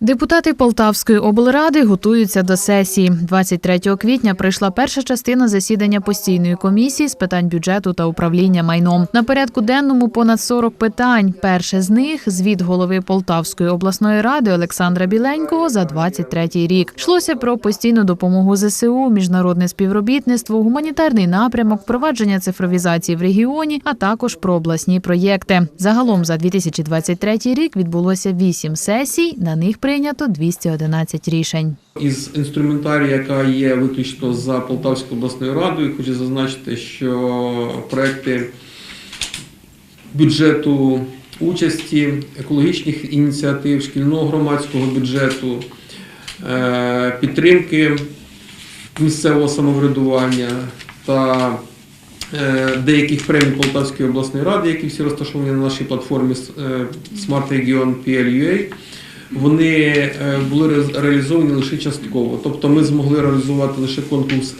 Депутати Полтавської облради готуються до сесії. 23 квітня прийшла перша частина засідання постійної комісії з питань бюджету та управління майном. На порядку денному понад 40 питань. Перше з них звіт голови Полтавської обласної ради Олександра Біленького за 23 рік. Йшлося про постійну допомогу ЗСУ, міжнародне співробітництво, гуманітарний напрямок, впровадження цифровізації в регіоні, а також про обласні проєкти. Загалом за 2023 рік відбулося 8 сесій. На них прийнято 211 рішень. Із інструментарію, яка є виключно за Полтавською обласною радою, хочу зазначити, що проекти бюджету участі, екологічних ініціатив, шкільного громадського бюджету, е, підтримки місцевого самоврядування та е, деяких премій Полтавської обласної ради, які всі розташовані на нашій платформі е, Smart Region PLUA, вони е, були ре- реалізовані лише частково. Тобто ми змогли реалізувати лише конкурс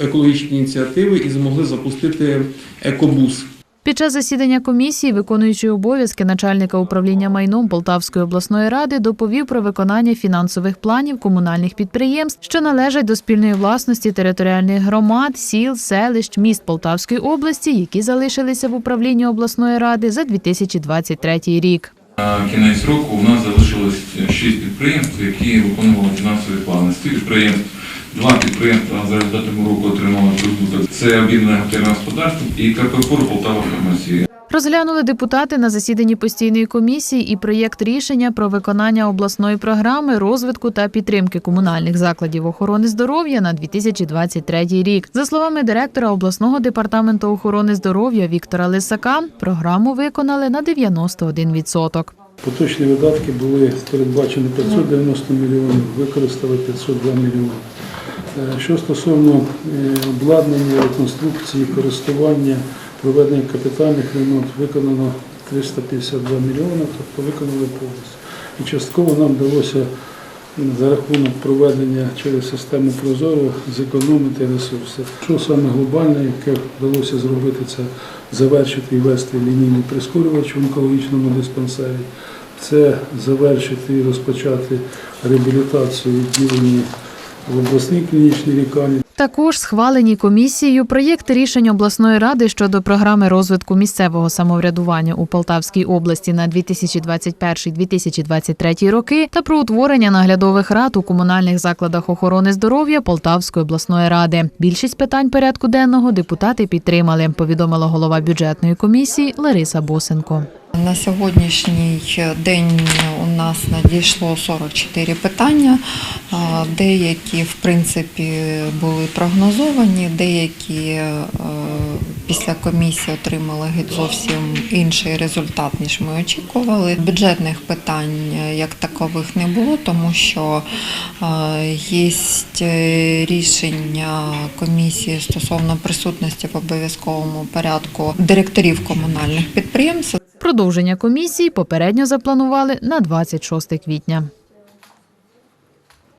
екологічні ініціативи і змогли запустити екобус. Під час засідання комісії, виконуючий обов'язки начальника управління майном Полтавської обласної ради, доповів про виконання фінансових планів комунальних підприємств, що належать до спільної власності територіальних громад, сіл, селищ, міст Полтавської області, які залишилися в управлінні обласної ради за 2023 рік. На кінець року у нас залишилось 6 підприємств, які виконували фінансові плани. З цих підприємств два підприємства за результатами року отримали прибуток. Це об'єднане готельне господарство і КП «Пор Полтава Фармація. Розглянули депутати на засіданні постійної комісії і проєкт рішення про виконання обласної програми розвитку та підтримки комунальних закладів охорони здоров'я на 2023 рік. За словами директора обласного департаменту охорони здоров'я Віктора Лисака, програму виконали на 91%. Поточні видатки були передбачені 590 мільйонів, використали 502 мільйони. Е, Що стосовно е, обладнання, реконструкції, користування, проведення капітальних ремонтів, виконано 352 мільйони, тобто виконали повністю. І частково нам вдалося за рахунок проведення через систему Прозоро зекономити ресурси. Що саме глобальне, яке вдалося зробити, це завершити і ввести лінійний прискорювач в онкологічному диспансері, це завершити і розпочати реабілітацію відділення в обласній клінічній лікарні. Також схвалені комісією проєкти рішень обласної ради щодо програми розвитку місцевого самоврядування у Полтавській області на 2021-2023 роки та про утворення наглядових рад у комунальних закладах охорони здоров'я Полтавської обласної ради. Більшість питань порядку денного депутати підтримали. Повідомила голова бюджетної комісії Лариса Босенко. На сьогоднішній день у нас надійшло 44 питання. Деякі, в принципі, були прогнозовані, деякі е, після комісії отримали геть зовсім інший результат, ніж ми очікували. Бюджетних питань е, як такових не було, тому що е, є рішення комісії стосовно присутності в обов'язковому порядку директорів комунальних підприємств. Продовження комісії попередньо запланували на 26 квітня.